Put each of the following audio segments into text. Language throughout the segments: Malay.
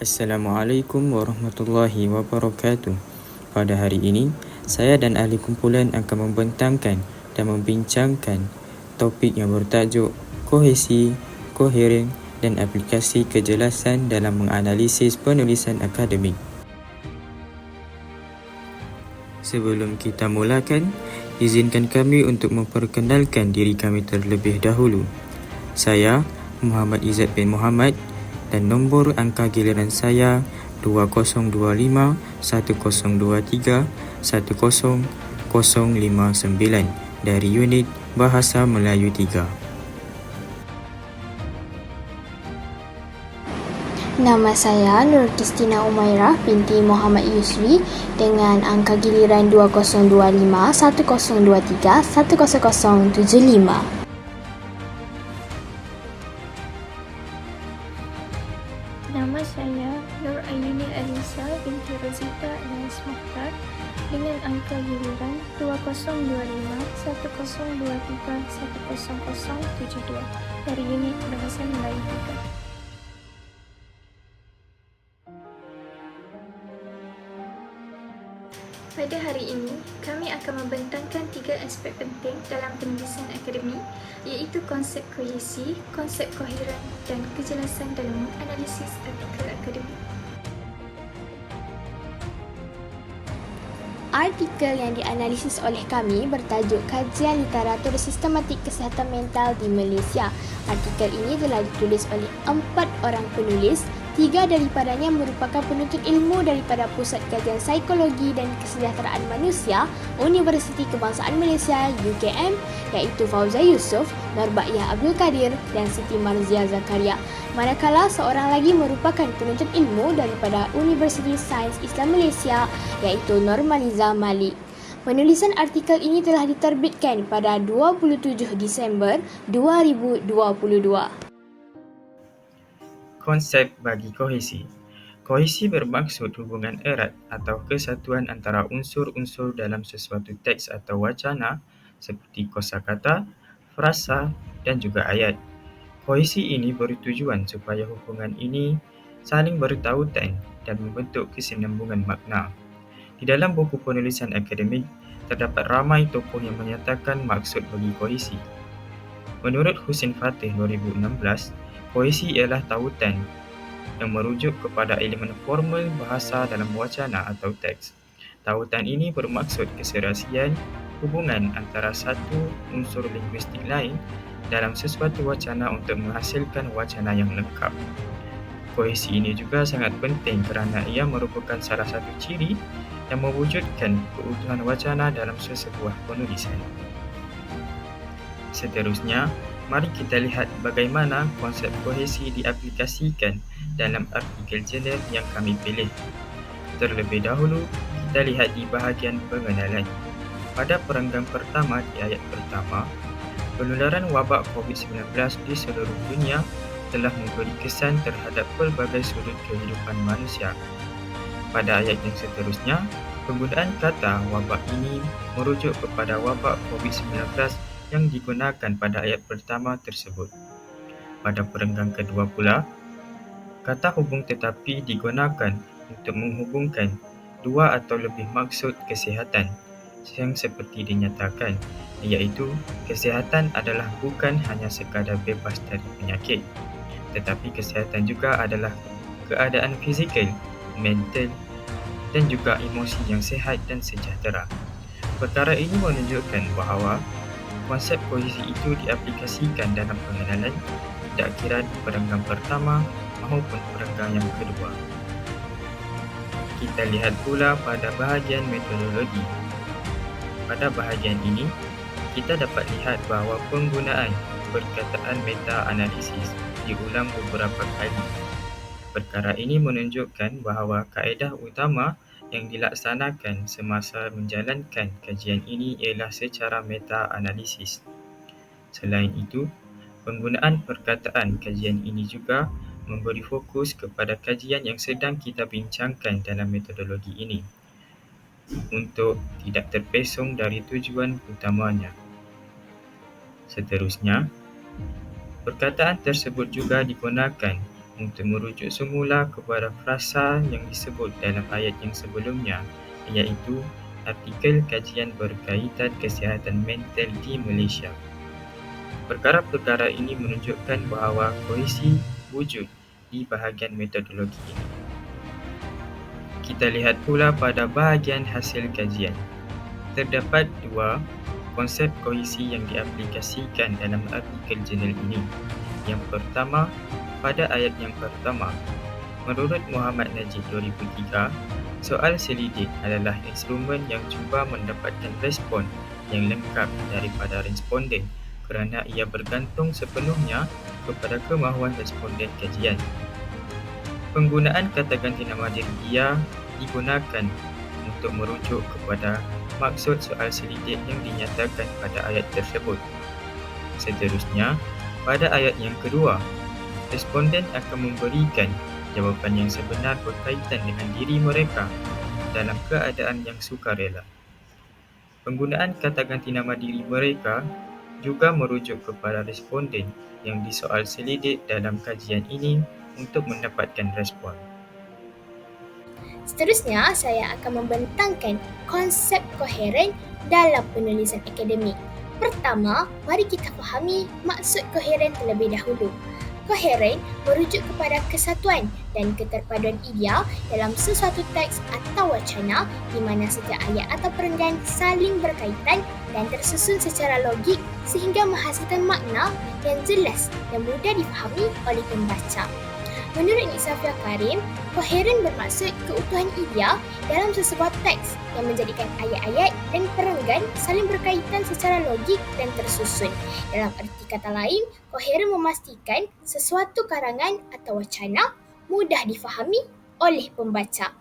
Assalamualaikum warahmatullahi wabarakatuh. Pada hari ini, saya dan ahli kumpulan akan membentangkan dan membincangkan topik yang bertajuk kohesi, koheren dan aplikasi kejelasan dalam menganalisis penulisan akademik. Sebelum kita mulakan, izinkan kami untuk memperkenalkan diri kami terlebih dahulu. Saya Muhammad Izzat bin Muhammad dan nombor angka giliran saya 2025 1023 10 059 dari unit Bahasa Melayu 3. Nama saya Nur Kristina Umairah binti Muhammad Yusri dengan angka giliran 2025 1023 10075. 2025 1023 10072 dari unit Bahasa Melayu 3. Pada hari ini, kami akan membentangkan tiga aspek penting dalam penulisan akademik iaitu konsep kohesi, konsep koheren dan kejelasan dalam menganalisis artikel akademik. Artikel yang dianalisis oleh kami bertajuk Kajian Literatur Sistematik Kesihatan Mental di Malaysia. Artikel ini telah ditulis oleh empat orang penulis Tiga daripadanya merupakan penuntut ilmu daripada Pusat Kajian Psikologi dan Kesejahteraan Manusia Universiti Kebangsaan Malaysia UKM iaitu Fauza Yusof, Norbakiyah Abdul Kadir dan Siti Marzia Zakaria. Manakala seorang lagi merupakan penuntut ilmu daripada Universiti Sains Islam Malaysia iaitu Normaliza Malik. Penulisan artikel ini telah diterbitkan pada 27 Disember 2022 konsep bagi kohesi. Kohesi bermaksud hubungan erat atau kesatuan antara unsur-unsur dalam sesuatu teks atau wacana seperti kosakata, frasa dan juga ayat. Kohesi ini bertujuan supaya hubungan ini saling bertautan dan membentuk kesinambungan makna. Di dalam buku penulisan akademik, terdapat ramai tokoh yang menyatakan maksud bagi kohesi. Menurut Husin Fatih 2016, Poesi ialah tautan yang merujuk kepada elemen formal bahasa dalam wacana atau teks. Tautan ini bermaksud keserasian hubungan antara satu unsur linguistik lain dalam sesuatu wacana untuk menghasilkan wacana yang lengkap. Kohesi ini juga sangat penting kerana ia merupakan salah satu ciri yang mewujudkan keutuhan wacana dalam sesebuah penulisan. Seterusnya, Mari kita lihat bagaimana konsep kohesi diaplikasikan dalam artikel jurnal yang kami pilih. Terlebih dahulu, kita lihat di bahagian pengenalan. Pada perenggan pertama di ayat pertama, penularan wabak COVID-19 di seluruh dunia telah memberi kesan terhadap pelbagai sudut kehidupan manusia. Pada ayat yang seterusnya, penggunaan kata wabak ini merujuk kepada wabak COVID-19 yang digunakan pada ayat pertama tersebut. Pada perenggan kedua pula, kata hubung tetapi digunakan untuk menghubungkan dua atau lebih maksud kesihatan yang seperti dinyatakan iaitu kesihatan adalah bukan hanya sekadar bebas dari penyakit tetapi kesihatan juga adalah keadaan fizikal, mental dan juga emosi yang sihat dan sejahtera. Perkara ini menunjukkan bahawa konsep kohesi itu diaplikasikan dalam pengenalan tidak kira di perenggan pertama maupun perenggan yang kedua. Kita lihat pula pada bahagian metodologi. Pada bahagian ini, kita dapat lihat bahawa penggunaan perkataan meta-analisis diulang beberapa kali. Perkara ini menunjukkan bahawa kaedah utama yang dilaksanakan semasa menjalankan kajian ini ialah secara meta-analisis. Selain itu, penggunaan perkataan kajian ini juga memberi fokus kepada kajian yang sedang kita bincangkan dalam metodologi ini untuk tidak terpesong dari tujuan utamanya. Seterusnya, perkataan tersebut juga digunakan untuk merujuk semula kepada frasa yang disebut dalam ayat yang sebelumnya iaitu artikel kajian berkaitan kesihatan mental di Malaysia. Perkara-perkara ini menunjukkan bahawa kohesi wujud di bahagian metodologi ini. Kita lihat pula pada bahagian hasil kajian. Terdapat dua konsep kohesi yang diaplikasikan dalam artikel jurnal ini. Yang pertama, pada ayat yang pertama. Menurut Muhammad Najib 2003, soal selidik adalah instrumen yang cuba mendapatkan respon yang lengkap daripada responden kerana ia bergantung sepenuhnya kepada kemahuan responden kajian. Penggunaan kata ganti nama diri ia digunakan untuk merujuk kepada maksud soal selidik yang dinyatakan pada ayat tersebut. Seterusnya, pada ayat yang kedua, responden akan memberikan jawapan yang sebenar berkaitan dengan diri mereka dalam keadaan yang sukarela. Penggunaan kata ganti nama diri mereka juga merujuk kepada responden yang disoal selidik dalam kajian ini untuk mendapatkan respon. Seterusnya, saya akan membentangkan konsep koheren dalam penulisan akademik. Pertama, mari kita fahami maksud koheren terlebih dahulu koheren merujuk kepada kesatuan dan keterpaduan idea dalam sesuatu teks atau wacana di mana setiap ayat atau perenggan saling berkaitan dan tersusun secara logik sehingga menghasilkan makna yang jelas dan mudah difahami oleh pembaca. Menurut Nik Safia Karim, koheren bermaksud keutuhan idea dalam sesebuah teks yang menjadikan ayat-ayat dan perenggan saling berkaitan secara logik dan tersusun. Dalam erti kata lain, koheren memastikan sesuatu karangan atau wacana mudah difahami oleh pembaca.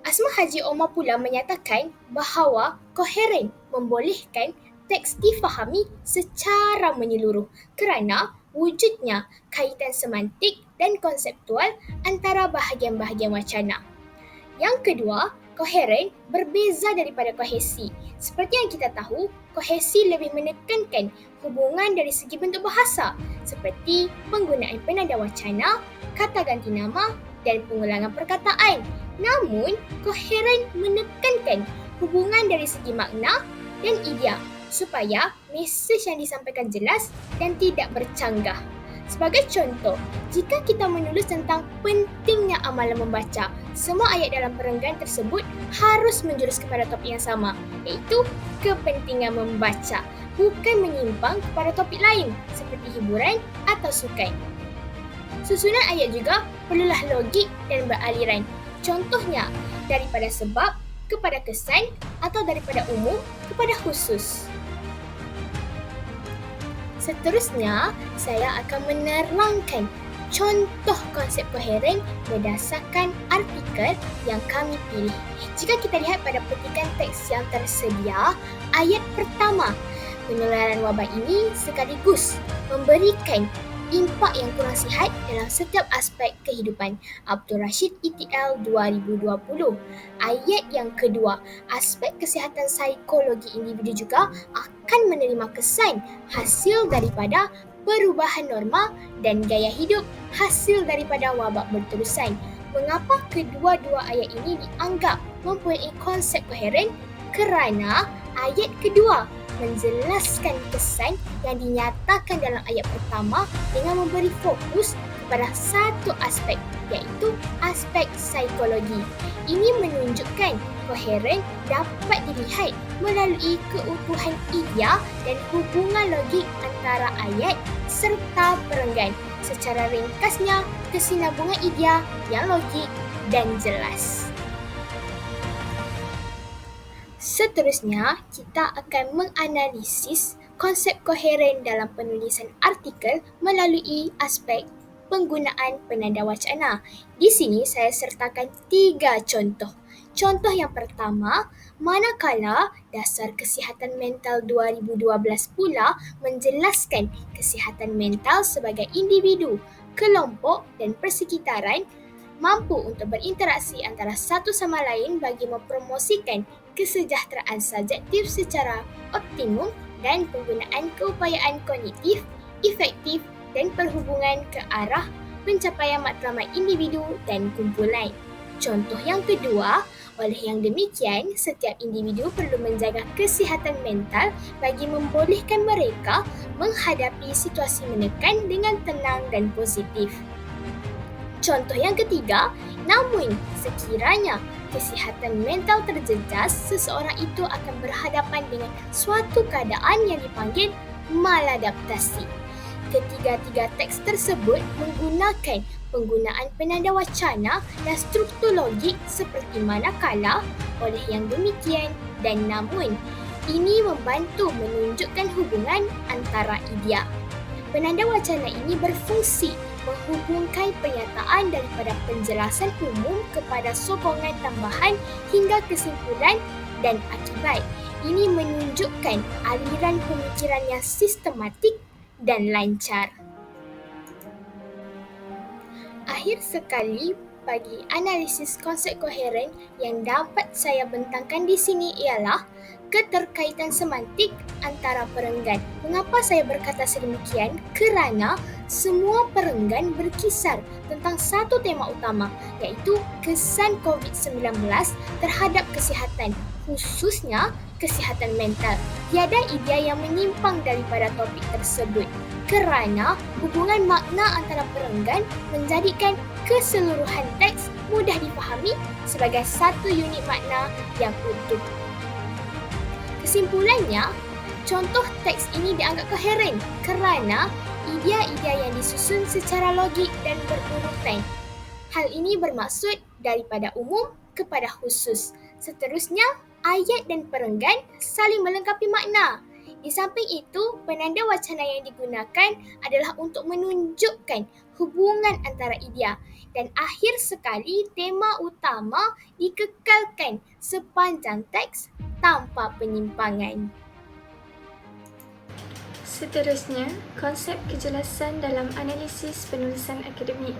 Asma Haji Omar pula menyatakan bahawa koheren membolehkan teks difahami secara menyeluruh kerana wujudnya kaitan semantik dan konseptual antara bahagian-bahagian wacana. Yang kedua, koheren berbeza daripada kohesi. Seperti yang kita tahu, kohesi lebih menekankan hubungan dari segi bentuk bahasa seperti penggunaan penanda wacana, kata ganti nama dan pengulangan perkataan. Namun, koheren menekankan hubungan dari segi makna dan idea supaya mesej yang disampaikan jelas dan tidak bercanggah. Sebagai contoh, jika kita menulis tentang pentingnya amalan membaca, semua ayat dalam perenggan tersebut harus menjurus kepada topik yang sama, iaitu kepentingan membaca, bukan menyimpang kepada topik lain seperti hiburan atau sukan. Susunan ayat juga perlulah logik dan beraliran. Contohnya, daripada sebab kepada kesan atau daripada umum kepada khusus. Seterusnya, saya akan menerangkan contoh konsep koheren berdasarkan artikel yang kami pilih. Jika kita lihat pada petikan teks yang tersedia, ayat pertama, penularan wabak ini sekaligus memberikan impak yang kurang sihat dalam setiap aspek kehidupan. Abdul Rashid ETL 2020. Ayat yang kedua, aspek kesihatan psikologi individu juga akan menerima kesan hasil daripada perubahan norma dan gaya hidup hasil daripada wabak berterusan. Mengapa kedua-dua ayat ini dianggap mempunyai konsep koheren? Kerana ayat kedua menjelaskan kesan yang dinyatakan dalam ayat pertama dengan memberi fokus kepada satu aspek iaitu aspek psikologi. Ini menunjukkan koheren dapat dilihat melalui keutuhan idea dan hubungan logik antara ayat serta perenggan. Secara ringkasnya, kesinambungan idea yang logik dan jelas. Seterusnya, kita akan menganalisis konsep koheren dalam penulisan artikel melalui aspek penggunaan penanda wacana. Di sini saya sertakan tiga contoh. Contoh yang pertama, manakala dasar kesihatan mental 2012 pula menjelaskan kesihatan mental sebagai individu, kelompok dan persekitaran mampu untuk berinteraksi antara satu sama lain bagi mempromosikan kesejahteraan subjektif secara optimum dan penggunaan keupayaan kognitif, efektif dan perhubungan ke arah pencapaian matlamat individu dan kumpulan. Contoh yang kedua, oleh yang demikian, setiap individu perlu menjaga kesihatan mental bagi membolehkan mereka menghadapi situasi menekan dengan tenang dan positif. Contoh yang ketiga, namun sekiranya kesihatan mental terjejas, seseorang itu akan berhadapan dengan suatu keadaan yang dipanggil maladaptasi. Ketiga-tiga teks tersebut menggunakan penggunaan penanda wacana dan struktur logik seperti manakala, oleh yang demikian dan namun. Ini membantu menunjukkan hubungan antara idea. Penanda wacana ini berfungsi menghubungkan pernyataan daripada penjelasan umum kepada sokongan tambahan hingga kesimpulan dan akibat. Ini menunjukkan aliran pemikiran yang sistematik dan lancar. Akhir sekali, bagi analisis konsep koheren yang dapat saya bentangkan di sini ialah keterkaitan semantik antara perenggan. Mengapa saya berkata sedemikian? Kerana semua perenggan berkisar tentang satu tema utama iaitu kesan COVID-19 terhadap kesihatan, khususnya kesihatan mental. Tiada idea yang menyimpang daripada topik tersebut kerana hubungan makna antara perenggan menjadikan keseluruhan teks mudah dipahami sebagai satu unit makna yang utuh. Kesimpulannya, contoh teks ini dianggap koheren kerana idea-idea yang disusun secara logik dan berurutan. Hal ini bermaksud daripada umum kepada khusus. Seterusnya, ayat dan perenggan saling melengkapi makna. Di samping itu, penanda wacana yang digunakan adalah untuk menunjukkan hubungan antara idea dan akhir sekali tema utama dikekalkan sepanjang teks tanpa penyimpangan. Seterusnya, konsep kejelasan dalam analisis penulisan akademik.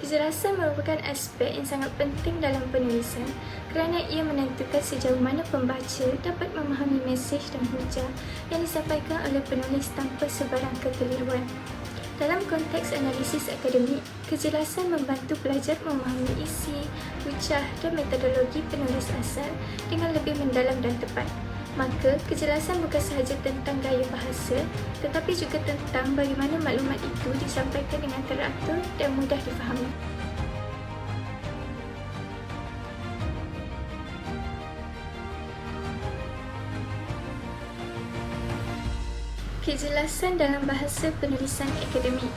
Kejelasan merupakan aspek yang sangat penting dalam penulisan kerana ia menentukan sejauh mana pembaca dapat memahami mesej dan hujah yang disampaikan oleh penulis tanpa sebarang kekeliruan. Dalam konteks analisis akademik, kejelasan membantu pelajar memahami isi, hujah dan metodologi penulis asal dengan lebih mendalam dan tepat. Maka, kejelasan bukan sahaja tentang gaya bahasa tetapi juga tentang bagaimana maklumat itu disampaikan dengan teratur dan mudah difahami. Kejelasan dalam bahasa penulisan akademik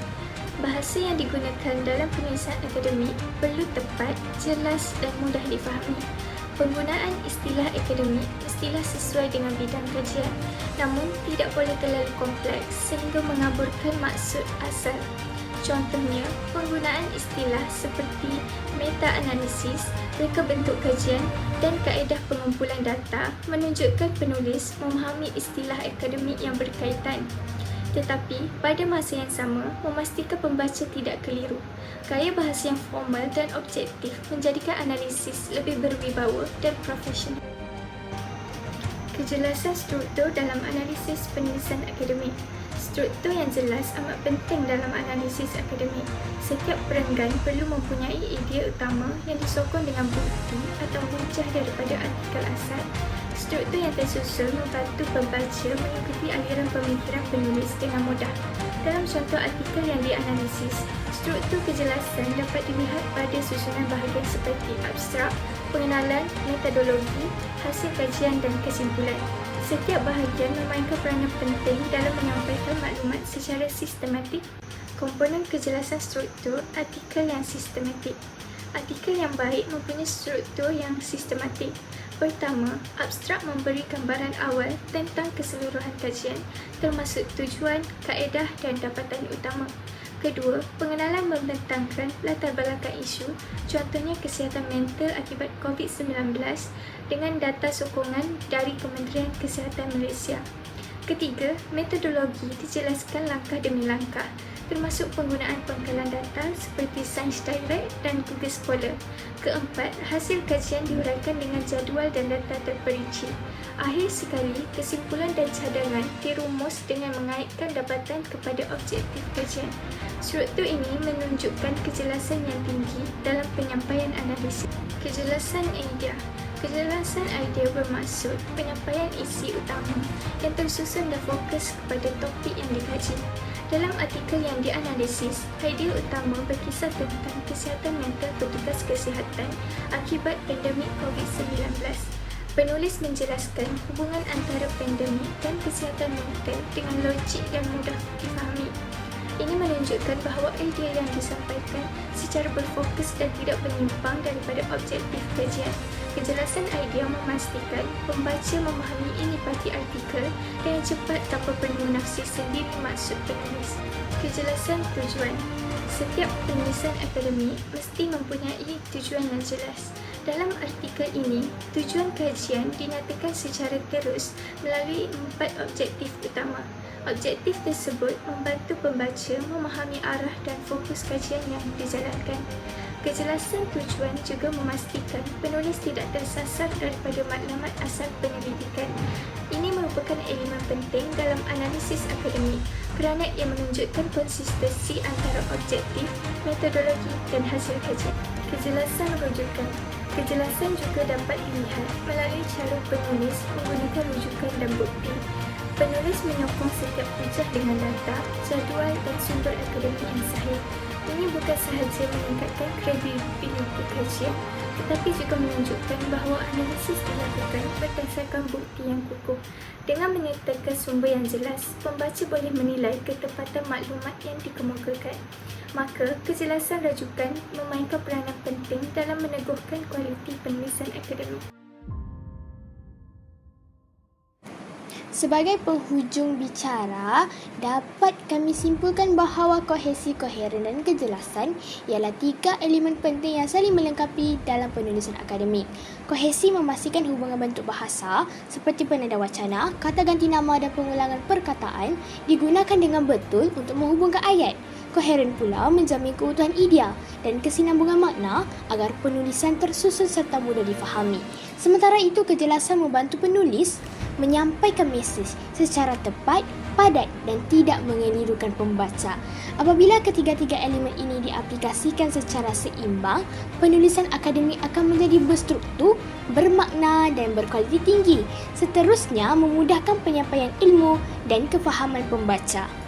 Bahasa yang digunakan dalam penulisan akademik perlu tepat, jelas dan mudah difahami. Penggunaan istilah akademik mestilah sesuai dengan bidang kajian namun tidak boleh terlalu kompleks sehingga mengaburkan maksud asal. Contohnya, penggunaan istilah seperti meta-analisis, reka bentuk kajian dan kaedah pengumpulan data menunjukkan penulis memahami istilah akademik yang berkaitan tetapi pada masa yang sama memastikan pembaca tidak keliru. Gaya bahasa yang formal dan objektif menjadikan analisis lebih berwibawa dan profesional. Kejelasan struktur dalam analisis penulisan akademik Struktur yang jelas amat penting dalam analisis akademik. Setiap perenggan perlu mempunyai idea utama yang disokong dengan bukti atau hujah daripada artikel asal Struktur yang tersusun membantu pembaca mengikuti aliran pemikiran penulis dengan mudah. Dalam contoh artikel yang dianalisis, struktur kejelasan dapat dilihat pada susunan bahagian seperti abstrak, pengenalan, metodologi, hasil kajian dan kesimpulan. Setiap bahagian memainkan peranan penting dalam menyampaikan maklumat secara sistematik. Komponen kejelasan struktur artikel yang sistematik. Artikel yang baik mempunyai struktur yang sistematik. Pertama, abstrak memberi gambaran awal tentang keseluruhan kajian termasuk tujuan, kaedah dan dapatan utama. Kedua, pengenalan membentangkan latar belakang isu, contohnya kesihatan mental akibat COVID-19 dengan data sokongan dari Kementerian Kesihatan Malaysia. Ketiga, metodologi dijelaskan langkah demi langkah termasuk penggunaan pengkalan data seperti Science Direct dan Google Scholar. Keempat, hasil kajian diuraikan dengan jadual dan data terperinci. Akhir sekali, kesimpulan dan cadangan dirumus dengan mengaitkan dapatan kepada objektif kajian. Struktur ini menunjukkan kejelasan yang tinggi dalam penyampaian analisis. Kejelasan idea Kejelasan idea bermaksud penyampaian isi utama yang tersusun dan fokus kepada topik yang dikaji. Dalam artikel yang dianalisis, idea utama berkisar tentang kesihatan mental petugas kesihatan akibat pandemik COVID-19. Penulis menjelaskan hubungan antara pandemik dan kesihatan mental dengan logik dan mudah difahami. Ini menunjukkan bahawa idea yang disampaikan secara berfokus dan tidak menyimpang daripada objektif kajian. Kejelasan idea memastikan pembaca memahami inipati artikel dengan cepat tanpa perlu menafsir sendiri maksud penulis. Kejelasan tujuan Setiap penulisan akademik mesti mempunyai tujuan yang jelas. Dalam artikel ini, tujuan kajian dinyatakan secara terus melalui empat objektif utama. Objektif tersebut membantu pembaca memahami arah dan fokus kajian yang dijalankan. Kejelasan tujuan juga memastikan penulis tidak tersasar daripada maklumat asal penyelidikan. Ini merupakan elemen penting dalam analisis akademik kerana ia menunjukkan konsistensi antara objektif, metodologi dan hasil kajian. Kejelasan rujukan Kejelasan juga dapat dilihat melalui cara penulis menggunakan rujukan dan bukti. Penulis menyokong setiap hujah dengan data, jadual dan sumber akademik yang sahih. Ini bukan sahaja meningkatkan kredibiliti kajian, tetapi juga menunjukkan bahawa analisis dilakukan berdasarkan bukti yang kukuh. Dengan menyertakan sumber yang jelas, pembaca boleh menilai ketepatan maklumat yang dikemukakan. Maka, kejelasan rajukan memainkan peranan penting dalam meneguhkan kualiti penulisan akademik. Sebagai penghujung bicara, dapat kami simpulkan bahawa kohesi, koheren dan kejelasan ialah tiga elemen penting yang saling melengkapi dalam penulisan akademik. Kohesi memastikan hubungan bentuk bahasa seperti penanda wacana, kata ganti nama dan pengulangan perkataan digunakan dengan betul untuk menghubungkan ayat. Koheren pula menjamin keutuhan idea dan kesinambungan makna agar penulisan tersusun serta mudah difahami. Sementara itu, kejelasan membantu penulis menyampaikan mesej secara tepat, padat dan tidak mengelirukan pembaca. Apabila ketiga-tiga elemen ini diaplikasikan secara seimbang, penulisan akademik akan menjadi berstruktur, bermakna dan berkualiti tinggi. Seterusnya, memudahkan penyampaian ilmu dan kefahaman pembaca.